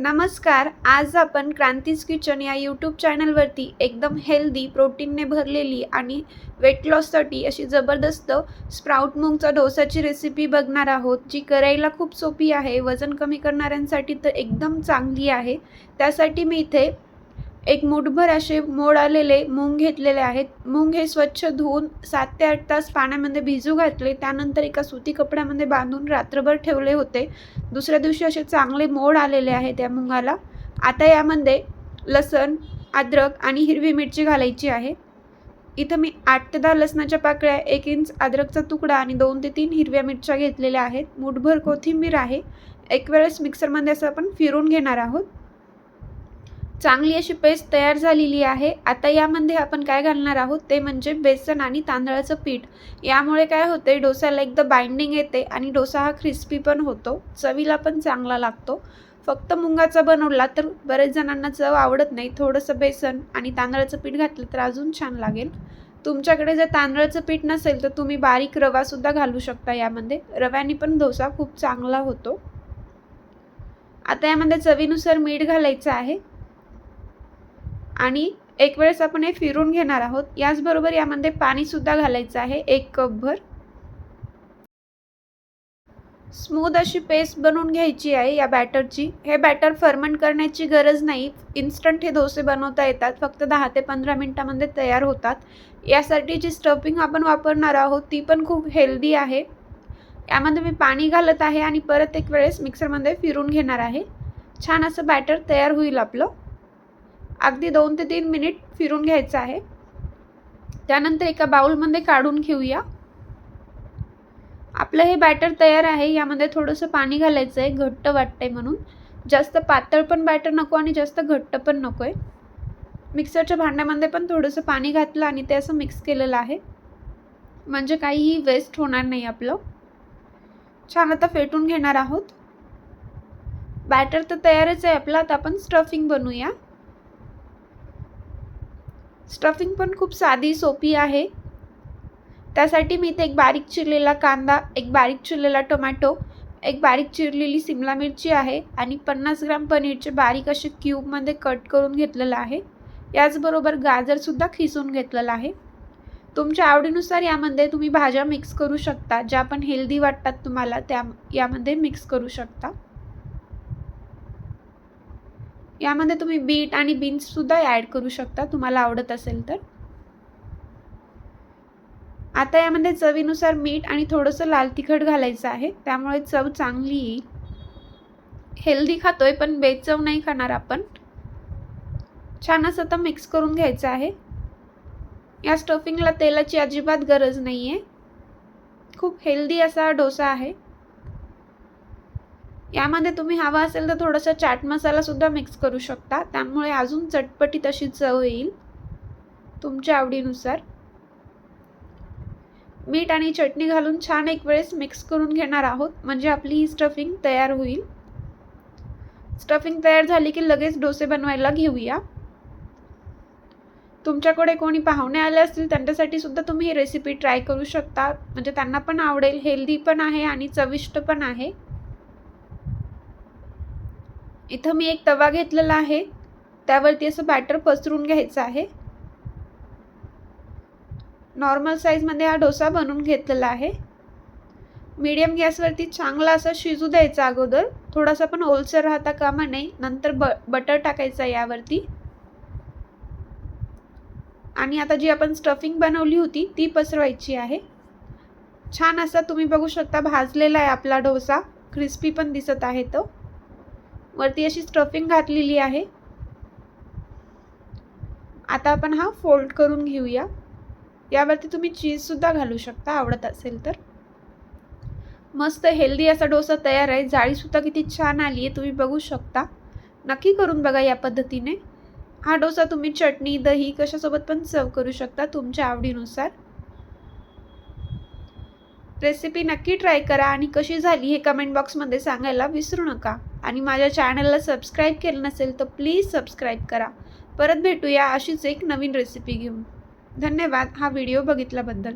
नमस्कार आज आपण क्रांतीज किचन या यूट्यूब चॅनलवरती एकदम हेल्दी प्रोटीनने भरलेली आणि वेट लॉससाठी अशी जबरदस्त स्प्राऊट मूंगचा डोसाची रेसिपी बघणार आहोत जी करायला खूप सोपी आहे वजन कमी करणाऱ्यांसाठी तर एकदम चांगली आहे. त्यासाठी मी इथे एक मुठभर असे मोड आलेले मूग घेतलेले आहेत. मूंग हे स्वच्छ धुवून सात ते आठ तास पाण्यामध्ये भिजू घातले. त्यानंतर एका सुती कपड्यामध्ये बांधून रात्रभर ठेवले होते. दुसऱ्या दिवशी असे चांगले मोड आलेले आहेत या मुगाला. आता यामध्ये लसण अद्रक आणि हिरवी मिरची घालायची आहे. इथं मी आठ ते दहा लसणाच्या पाकळ्या एक इंच अद्रकचा तुकडा आणि दोन ते तीन हिरव्या मिरच्या घेतलेल्या आहेत. मुठभर कोथिंबीर आहे. एक वेळेस मिक्सरमध्ये असं आपण फिरून घेणार आहोत. चांगली अशी पेस्ट तयार झालेली आहे. आता यामध्ये आपण काय घालणार आहोत? ते म्हणजे बेसन आणि तांदळाचं पीठ. यामुळे काय होते डोसाला एकदा बाइंडिंग येते आणि डोसा हा क्रिस्पी पण होतो. चवीला पण चांगला लागतो. फक्त मुंगाचा बनवला तर बरेच जणांना चव आवडत नाही. थोडंसं बेसन आणि तांदळाचं पीठ घातलं तर अजून छान लागेल. तुमच्याकडे जर तांदळाचं पीठ नसेल तर तुम्ही बारीक रवासुद्धा घालू शकता यामध्ये. रव्याने पण डोसा खूप चांगला होतो. आता यामध्ये चवीनुसार मीठ घालायचं आहे. आणि एक वेळेस आपण हे फिरून घेणार आहोत. याचबरोबर यामध्ये पाणीसुद्धा घालायचं आहे. एक कपभर स्मूद अशी पेस्ट बनवून घ्यायची आहे या बॅटरची. हे बॅटर फर्मंट करण्याची गरज नाही. इन्स्टंट हे डोसे बनवता येतात. फक्त दहा ते पंधरा मिनटामध्ये तयार होतात. यासाठी जी स्टफिंग आपण वापरणार आहोत ती पण खूप हेल्दी आहे. यामध्ये मी पाणी घालत आहे आणि परत एक वेळेस मिक्सरमध्ये फिरून घेणार आहे. छान असं बॅटर तयार होईल आपलं. अगदी दोन ते तीन मिनिट फिरून घ्यायचं आहे. त्यानंतर एका बाउलमध्ये काढून घेऊया. आपलं हे बॅटर तयार आहे यामध्ये थोडंसं पाणी घालायचं आहे घट्ट वाटतंय म्हणून. जास्त पातळ पण बॅटर नको आणि जास्त घट्ट पण नको आहे मिक्सरच्या भांड्यामध्ये पण थोडंसं पाणी घातलं आणि ते असं मिक्स केलेलं आहे. म्हणजे काहीही वेस्ट होणार नाही आपलं. छान आता फेटून घेणार आहोत. बॅटर तर तयारच आहे आपलं आता आपण स्टफिंग बनवूया. स्टफिंग पण खूप साधी सोपी आहे. त्यासाठी मी इथे एक बारीक चिरलेला कांदा एक बारीक चिरलेला टोमॅटो एक बारीक चिरलेली सिमला मिरची आहे आणि पन्नास ग्राम पनीरचे बारीक असे क्यूबमध्ये कट करून घेतलेलं आहे. याचबरोबर गाजरसुद्धा खिसून घेतलेलं आहे. तुमच्या आवडीनुसार यामध्ये तुम्ही भाज्या मिक्स करू शकता. ज्या पण हेल्दी वाटतात तुम्हाला त्या यामध्ये मिक्स करू शकता. यामध्ये तुम्ही बीट आणि बीन्ससुद्धा ॲड करू शकता तुम्हाला आवडत असेल तर. आता यामध्ये चवीनुसार मीठ आणि थोडंसं लाल तिखट घालायचं आहे त्यामुळे चव चांगली येईल. हेल्दी खातोय पण बेचव नाही खाणार आपण. छान असं तर मिक्स करून घ्यायचं आहे. या स्टफिंगला तेलाची अजिबात गरज नाही आहे खूप हेल्दी असा डोसा आहे. यामध्ये तुम्ही हवा असेल तर थोडासा चाट मसालासुद्धा मिक्स करू शकता. त्यामुळे अजून चटपटी तशी चव येईल तुमच्या आवडीनुसार. मीठ आणि चटणी घालून छान एक वेळेस मिक्स करून घेणार आहोत. म्हणजे आपली ही स्टफिंग तयार होईल. स्टफिंग तयार झाली की लगेच डोसे बनवायला घेऊया. तुमच्याकडे कोणी पाहुणे आले असतील त्यांच्यासाठी सुद्धा तुम्ही ही रेसिपी ट्राय करू शकता. म्हणजे त्यांना पण आवडेल हेल्दी पण आहे आणि चविष्ट पण आहे. इथं मी एक तवा घेतलेला आहे. त्यावरती असं बॅटर पसरून घ्यायचं आहे. नॉर्मल साईजमध्ये हा डोसा बनवून घेतलेला आहे. मीडियम गॅसवरती चांगला असा शिजू द्यायचा अगोदर. थोडासा पण ओलसर राहता कामा नाही नंतर ब बटर टाकायचा यावरती. आणि आता जी आपण स्टफिंग बनवली होती ती पसरवायची आहे. छान असा तुम्ही बघू शकता भाजलेला आहे आपला डोसा. क्रिस्पी पण दिसत आहे तो. वरती अशी स्टफिंग घातलेली आहे. आता आपण हा फोल्ड करून घेऊया. यावरती तुम्ही चीजसुद्धा घालू शकता आवडत असेल तर. मस्त हेल्दी असा डोसा तयार आहे. जाळीसुद्धा किती छान आली आहे तुम्ही बघू शकता. नक्की करून बघा या पद्धतीने. हा डोसा तुम्ही चटणी दही कशासोबत पण सर्व करू शकता तुमच्या आवडीनुसार. रेसिपी नक्की ट्राय करा आणि कशी झाली हे कमेंट बॉक्समध्ये सांगायला विसरू नका. आणि माझ्या चॅनलला सबस्क्राईब केलं नसेल तर प्लीज सबस्क्राईब करा. परत भेटूया अशीच एक नवीन रेसिपी घेऊन. धन्यवाद. हा व्हिडिओ बघितल्याबद्दल.